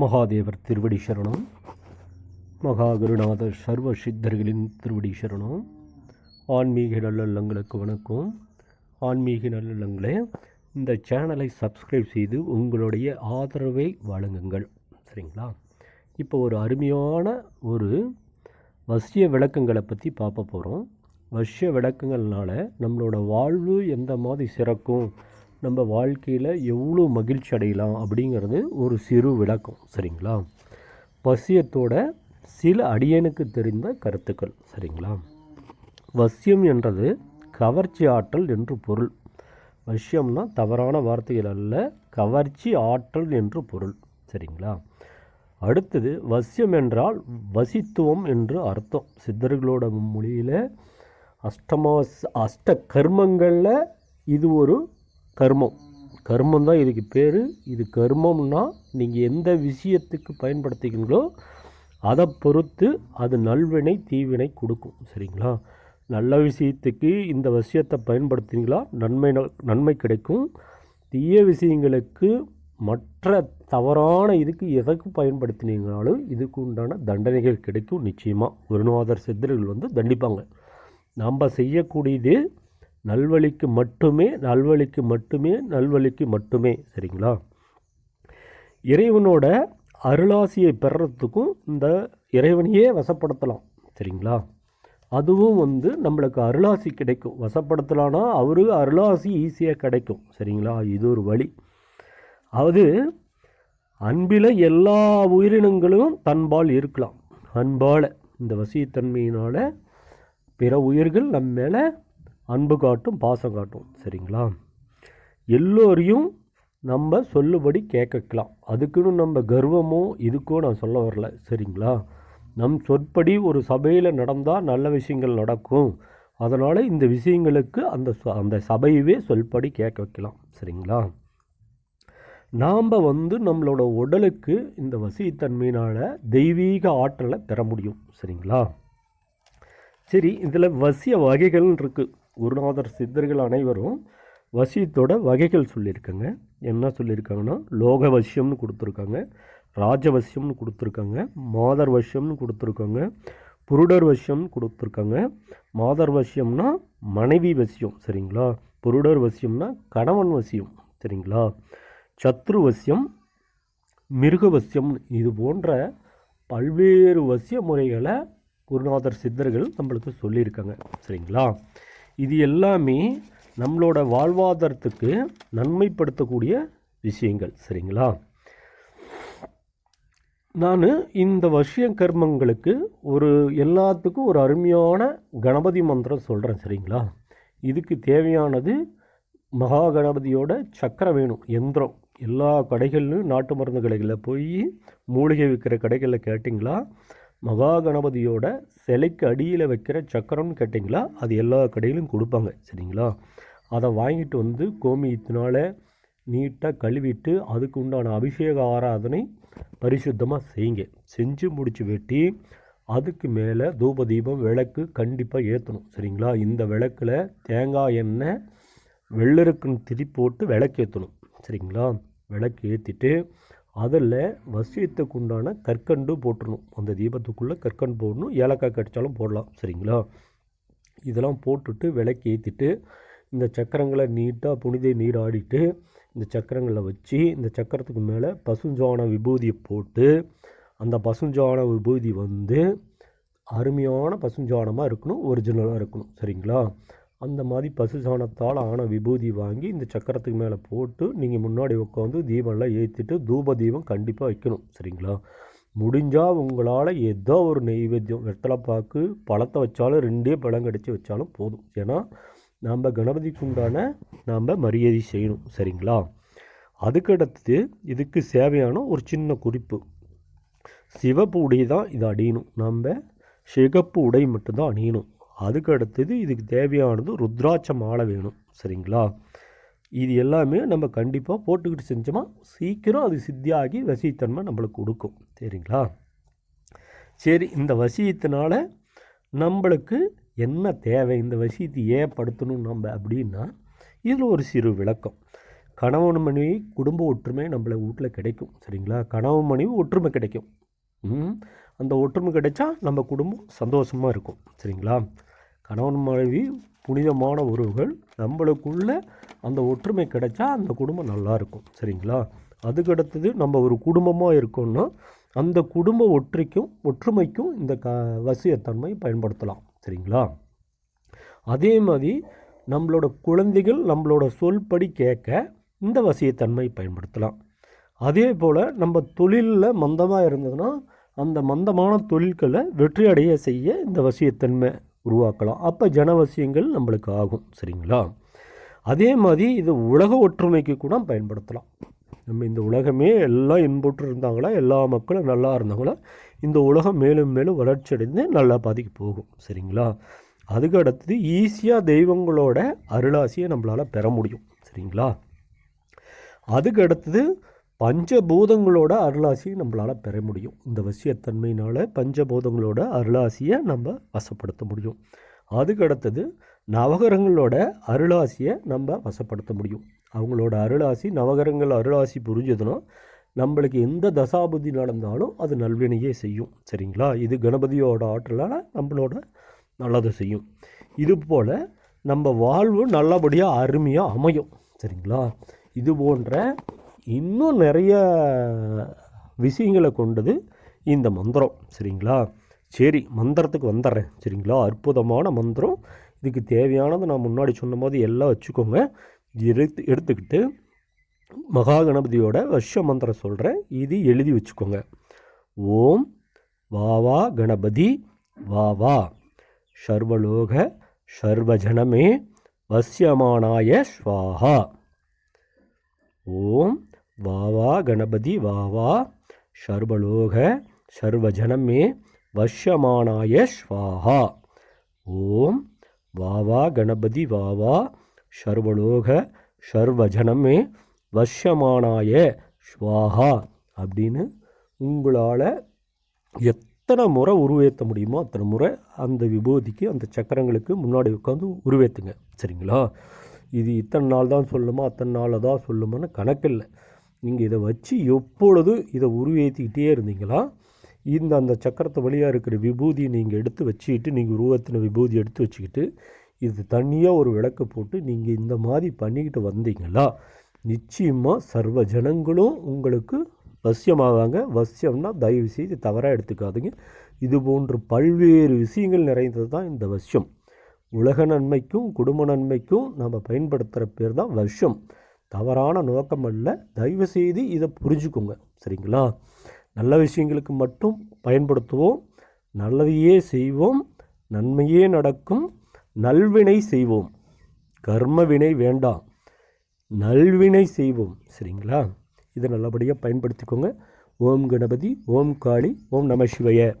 மகாதேவர் திருவடி சரணம். மகாகுருநாதர் சர்வ சித்தர்களின் திருவடி சரணம். ஆன்மீக நல்லல்லங்களுக்கு வணக்கம். ஆன்மீக நல்லல்லங்களே இந்த சேனலை சப்ஸ்கிரைப் செய்து உங்களுடைய ஆதரவை வழங்குங்கள். சரிங்களா? இப்போ ஒரு அருமையான ஒரு வசிய விளக்கங்களை பற்றி பார்க்க போகிறோம் வசிய விளக்கங்கள்னால நம்மளோட வாழ்வு எந்த மாதிரி சிறக்கும்? நம்ம வாழ்க்கையில் எவ்வளோ மகிழ்ச்சி அடையலாம் அப்படிங்கிறது ஒரு சிறு விளக்கம் சரிங்களா? வசியத்தோட சில அடியனுக்கு தெரிந்த கருத்துக்கள் சரிங்களா? வசியம் என்றது கவர்ச்சி ஆற்றல் என்று பொருள். வசியம்னா தவறான வார்த்தைகள் அல்ல கவர்ச்சி ஆற்றல் என்று பொருள் சரிங்களா? அடுத்தது வசியம் என்றால் வசித்துவம் என்று அர்த்தம். சித்தர்களோட மொழியில் அஷ்டமா அஷ்ட கர்மங்களில் இது ஒரு கர்மம். கர்மம் தான் இதுக்கு பேர். இது கர்மம்னா நீங்கள் எந்த விஷயத்துக்கு பயன்படுத்திக்கிங்களோ அதை பொறுத்து அது நல்வினை தீவினை கொடுக்கும். சரிங்களா? நல்ல விஷயத்துக்கு இந்த விஷயத்தை பயன்படுத்தினீங்களா? நன்மை நன்மை கிடைக்கும். தீய விஷயங்களுக்கு மற்ற தவறான இதுக்கு எதற்கு பயன்படுத்தினீங்கனாலும் இதுக்கு உண்டான தண்டனைகள் கிடைக்கும் நிச்சயமாக குருநாதர் சித்தர்கள் வந்து தண்டிப்பாங்க. நம்ம செய்யக்கூடியது நல்வழிக்கு மட்டுமே நல்வழிக்கு மட்டுமே நல்வழிக்கு மட்டுமே. சரிங்களா? இறைவனோட அருளாசியை பெறத்துக்கும் இந்த இறைவனையே வசப்படுத்தலாம். சரிங்களா? அதுவும் வந்து நம்மளுக்கு அருளாசி கிடைக்கும். வசப்படுத்தலான்னா அவரு அருளாசி ஈஸியாக கிடைக்கும். சரிங்களா? இது ஒரு வழி. அது அன்பில் எல்லா உயிரினங்களும் தன்பால் இருக்கலாம். அன்பால் இந்த வசியத்தன்மையினால் பிற உயிர்கள் நம்ம மேலே அன்பு காட்டும் பாசம் காட்டும். சரிங்களா? எல்லோரையும் நம்ம சொல்லுபடி கேட்கலாம் அதுக்குன்னு நம்ம கர்வமோ இதுக்கோ நான் சொல்ல வரல. சரிங்களா? நம் சொற்படி ஒரு சபையில் நடந்தால் நல்ல விஷயங்கள் நடக்கும். அதனால் இந்த விஷயங்களுக்கு அந்த அந்த சபையவே சொல்படி கேட்க வைக்கலாம். சரிங்களா? நாம் வந்து நம்மளோட உடலுக்கு இந்த வசித்தன்மையினால் தெய்வீக ஆற்றலை பெற முடியும். சரிங்களா? சரி இதில் வசிய வகைகள்னு இருக்குது குருநாதர் சித்தர்கள் அனைவரும் வசியத்தோட வகைகள் சொல்லியிருக்காங்க. என்ன சொல்லியிருக்காங்கன்னா லோக வசியம்னு கொடுத்துருக்காங்க ராஜவசியம்னு கொடுத்துருக்காங்க மாதர் வசியம்னு கொடுத்துருக்காங்க புருடர் வசியம்னு கொடுத்துருக்காங்க. மாதர் வசியம்னா மனைவி வசியம் சரிங்களா? புருடர் வசியம்னா கணவன் வசியம் சரிங்களா? சத்ரு வசியம் மிருக வசியம் இது போன்ற பல்வேறு வசிய முறைகளை குருநாதர் சித்தர்கள் நம்மளுக்கு சொல்லியிருக்காங்க சரிங்களா? இது எல்லாமே நம்மளோட வாழ்வாதாரத்துக்கு நன்மைப்படுத்தக்கூடிய விஷயங்கள் சரிங்களா? நான் இந்த வசிய கர்மங்களுக்கு ஒரு எல்லாத்துக்கும் ஒரு அருமையான கணபதி மந்திரம் சொல்கிறேன் சரிங்களா? இதுக்கு தேவையானது மகா கணபதியோட சக்கரம் வேணும் எந்திரம். எல்லா கடைகள்லையும் நாட்டு மருந்து கடைகளில் போய் மூலிகை விற்கிற கடைகளில் கேட்டிங்களா? மகா கணபதியோட சிலைக்கு அடியில் வைக்கிற சக்கரம்னு கேட்டிங்களா? அது எல்லா கடையிலும் கொடுப்பாங்க. சரிங்களா? அதை வாங்கிட்டு வந்து கோமியத்தினால் நீட்டாக கழுவிட்டு அதுக்கு உண்டான அபிஷேக ஆராதனை பரிசுத்தமாக செய்யுங்க. செஞ்சு முடிச்சு வெட்டி அதுக்கு மேலே தூப தீபம் விளக்கு கண்டிப்பாக ஏற்றணும் சரிங்களா? இந்த விளக்கில் தேங்காய் எண்ணெய் வெள்ளருக்குன்னு திரி போட்டு விளக்கு ஏற்றணும் சரிங்களா? விளக்கு ஏற்றிட்டு அதில் வசியத்துக்கு உண்டான கற்கண்டு போட்டுடணும் அந்த தீபத்துக்குள்ளே கற்கண்டு போடணும். ஏலக்காய் கடித்தாலும் போடலாம். சரிங்களா? இதெல்லாம் போட்டுட்டு விளக்கு ஏற்றிட்டு இந்த சக்கரங்களை நீட்டாக புனித நீர் ஆடிட்டு இந்த சக்கரங்களை வச்சு இந்த சக்கரத்துக்கு மேலே பசுஞ்சான விபூதியை போட்டு அந்த பசுஞ்சான விபூதி வந்து அருமையான பசுஞ்சானமாக இருக்கணும். ஒரிஜினலாக இருக்கணும். சரிங்களா? அந்த மாதிரி பசு சாணத்தால் ஆன விபூதி வாங்கி இந்த சக்கரத்துக்கு மேலே போட்டு நீங்கள் முன்னாடி உட்காந்து தீபம்லாம் ஏற்றிட்டு தூப தீபம் கண்டிப்பாக வைக்கணும் சரிங்களா? முடிஞ்சால் உங்களால் ஏதோ ஒரு நெய்வேத்தியம் வெத்தலைப்பாக்கு பழத்தை வச்சாலும் ரெண்டே பழம் கடிச்சு வச்சாலும் போதும். ஏன்னா நம்ம கணபதிக்கு உண்டான நாம் மரியாதை செய்யணும் சரிங்களா? அதுக்கடுத்து இதுக்கு சேவையான ஒரு சின்ன குறிப்பு. சிவப்பு உடை தான் இதை அணியணும். நம்ம சிகப்பு உடை மட்டும்தான் அணியணும். அதுக்கு அடுத்தது இதுக்கு தேவையானது ருத்ராட்ச மாலை வேணும். சரிங்களா? இது எல்லாமே நம்ம கண்டிப்பாக போட்டுக்கிட்டு செஞ்சோமா சீக்கிரம் அது சித்தியாகி வசித்தன்மை நம்மளுக்கு கொடுக்கும். சரிங்களா? சரி இந்த வசியத்தினால நம்மளுக்கு என்ன தேவை? இந்த வசியத்தை ஏற்படுத்தணும் நம்ம அப்படின்னா இதில் ஒரு சிறு விளக்கம். கணவன் மனைவி குடும்ப ஒற்றுமை நம்மளை வீட்டில் கிடைக்கும். சரிங்களா? கணவன் மனைவி ஒற்றுமை கிடைக்கும். ம், அந்த ஒற்றுமை கிடைச்சா நம்ம குடும்பம் சந்தோஷமாக இருக்கும். சரிங்களா? கணவன் மனைவி புனிதமான உறவுகள் நம்மளுக்குள்ள அந்த ஒற்றுமை கிடைச்சா அந்த குடும்பம் நல்லாயிருக்கும் சரிங்களா? அதுக்கு அடுத்தது நம்ம ஒரு குடும்பமாக இருக்கோம்னா அந்த குடும்ப ஒற்றைக்கும் ஒற்றுமைக்கும் இந்த க வசியத்தன்மை பயன்படுத்தலாம். சரிங்களா? அதே மாதிரி நம்மளோட குழந்தைகள் நம்மளோட சொல்படி கேட்க இந்த வசியத்தன்மை பயன்படுத்தலாம். அதே போல் நம்ம தொழிலில் மந்தமாக இருந்ததுன்னா அந்த மந்தமான தொழில்களை வெற்றி அடைய செய்ய இந்த வசியத்தன்மை உருவாக்கலாம். அப்போ ஜனவசியங்கள் நம்மளுக்கு ஆகும். சரிங்களா? அதே மாதிரி இது உலக ஒற்றுமைக்கு கூட பயன்படுத்தலாம். நம்ம இந்த உலகமே எல்லாம் இன்புற்று இருந்தாங்களா? எல்லா மக்களும் நல்லா இருந்தாங்களா? இந்த உலகம் மேலும் மேலும் வளர்ச்சி அடைந்து நல்லா பாதிக்கு போகும். சரிங்களா? அதுக்கு அடுத்தது ஈஸியாக தெய்வங்களோட அருளாசியை நம்மளால் பெற முடியும். சரிங்களா? அதுக்கு அடுத்தது பஞ்சபூதங்களோட அருளாசியை நம்மளால் பெற முடியும். இந்த வசியத்தன்மையினால் பஞ்சபூதங்களோட அருளாசியை நம்ம வசப்படுத்த முடியும். அதுக்கு அடுத்தது நவகரங்களோட அருளாசியை நம்ம வசப்படுத்த முடியும். அவங்களோட அருளாசி நவகரங்கள் அருளாசி புரிஞ்சதுன்னா நம்மளுக்கு எந்த தசாபுதி நடந்தாலும் அது நல்வினையே செய்யும். சரிங்களா? இது கணபதியோட ஆற்றலால் நம்மளோட நல்லதை செய்யும். இது போல் நம்ம வாழ்வு நல்லபடியாக அருமையாக அமையும். சரிங்களா? இது போன்ற இன்னும் நிறைய விஷயங்களை கொண்டது இந்த மந்திரம் சரிங்களா? சரி மந்திரத்துக்கு வந்துடுறேன் சரிங்களா? அற்புதமான மந்திரம். இதுக்கு தேவையானது நான் முன்னாடி சொன்ன மாதிரி எல்லாம் வச்சுக்கோங்க. இது எடுத்து எடுத்துக்கிட்டு மகா கணபதியோட வருஷ மந்திரம் சொல்கிறேன் இது எழுதி வச்சுக்கோங்க. ஓம் வாவா கணபதி வாவா. சர்வலோக சர்வஜனமே வசியமானாய ஸ்வாஹா. ஓம் வாவா கணபதி வாவா சர்வலோக சர்வஜனமே வஷ்யமானாய ஸ்வாஹா. ஓம் வாவா கணபதி வாவா சர்வலோக சர்வஜனமே வஷ்யமானாய ஸ்வாஹா. அப்படின்னு உங்களால் எத்தனை முறை உருவேற்ற முடியுமோ அத்தனை முறை அந்த விபூதிக்கு அந்த சக்கரங்களுக்கு முன்னாடி உட்காந்து உருவேற்றுங்க சரிங்களா? இது இத்தனை நாள் தான் சொல்லுமா அத்தனை நாளில் தான் சொல்லுமான்னு கணக்கில்லை. நீங்கள் இதை வச்சு எப்பொழுது இதை உருவேற்றிக்கிட்டே இருந்தீங்களா? இந்த அந்த சக்கரத்து வழியாக இருக்கிற விபூதியை நீங்கள் எடுத்து வச்சுக்கிட்டு நீங்கள் உருவத்தின விபூதி எடுத்து வச்சுக்கிட்டு இது தனியாக ஒரு விளக்கு போட்டு நீங்கள் இந்த மாதிரி பண்ணிக்கிட்டு வந்தீங்களா? நிச்சயமாக சர்வ ஜனங்களும் உங்களுக்கு வசியமாகாங்க வசியம்னா தயவு செய்து தவறாக எடுத்துக்காதுங்க. இது போன்ற பல்வேறு விஷயங்கள் நிறைந்தது தான் இந்த வசியம். உலக நன்மைக்கும் குடும்ப நன்மைக்கும் நம்ம பயன்படுத்துகிற பேர் தான் வருஷம் தவறான நோக்கம் அல்ல தயவு செய்து இதை புரிஞ்சுக்கோங்க. சரிங்களா? நல்ல விஷயங்களுக்கு மட்டும் பயன்படுத்துவோம். நல்லதையே செய்வோம். நன்மையே நடக்கும். நல்வினை செய்வோம். கர்ம வினை வேண்டாம். நல்வினை செய்வோம். சரிங்களா? இதை நல்லபடியாக பயன்படுத்திக்கோங்க. ஓம் கணபதி ஓம் காளி ஓம் நம சிவய.